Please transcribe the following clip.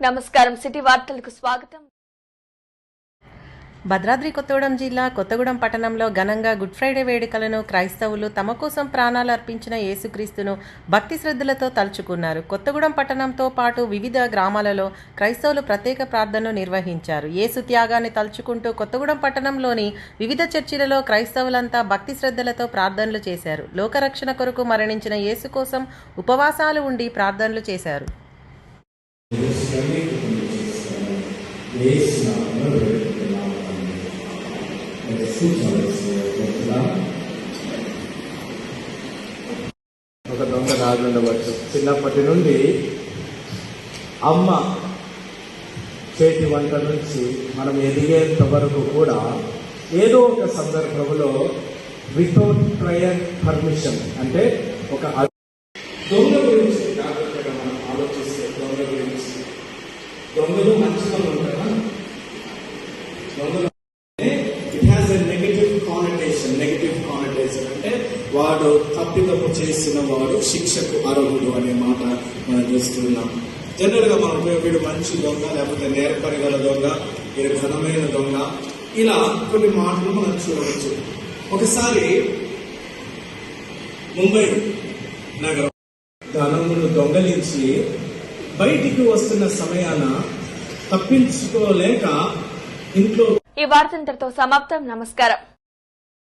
నమస్కారం. సిటీ వార్తలకు స్వాగతం. భద్రాద్రి కొత్తగూడెం జిల్లా కొత్తగూడెం పట్టణంలో ఘనంగా గుడ్ ఫ్రైడే వేడుకలను క్రైస్తవులు తమ కోసం ప్రాణాలు అర్పించిన యేసుక్రీస్తును భక్తి శ్రద్ధలతో తలుచుకున్నారు. కొత్తగూడెం పట్టణంతో పాటు వివిధ గ్రామాలలో క్రైస్తవులు ప్రత్యేక ప్రార్థనలు నిర్వహించారు. యేసు త్యాగాన్ని తలుచుకుంటూ కొత్తగూడెం పట్టణంలోని వివిధ చర్చిలలో క్రైస్తవులంతా భక్తి శ్రద్ధలతో ప్రార్థనలు చేశారు. లోకరక్షణ కొరకు మరణించిన యేసు కోసం ఉపవాసాలు ఉండి ప్రార్థనలు చేశారు. ఒక దొంగ రాజు ఉండవచ్చు. చిన్నప్పటి నుండి అమ్మ చేతి వంట నుంచి మనం ఎదిగేంత వరకు కూడా ఏదో ఒక సందర్భంలో వితౌట్ ప్రయర్ పర్మిషన్ అంటే ఒక ఉంటారా దొంగలు it has a negative connotation negative connotation అంటే వాడు తప్పిదప్పు చేసిన వాడు శిక్షకు అర్హుడు అనే మాట మనం చూస్తున్నాం. జనరల్గా మనం వీడు మంచి దొంగ లేకపోతే నేర్పరి గల దొంగ వీడు ఘనమైన దొంగ. ఇలా కొన్ని మాటలు మనం చూడవచ్చు. ఒకసారి ముంబై నగరం. ధనమును దొంగలించి బయటికి వస్తున్న సమయాన తప్పించుకోలేక ఇంట్లో ఈ వార్త ఇంతటితో సమాప్తం. నమస్కారం.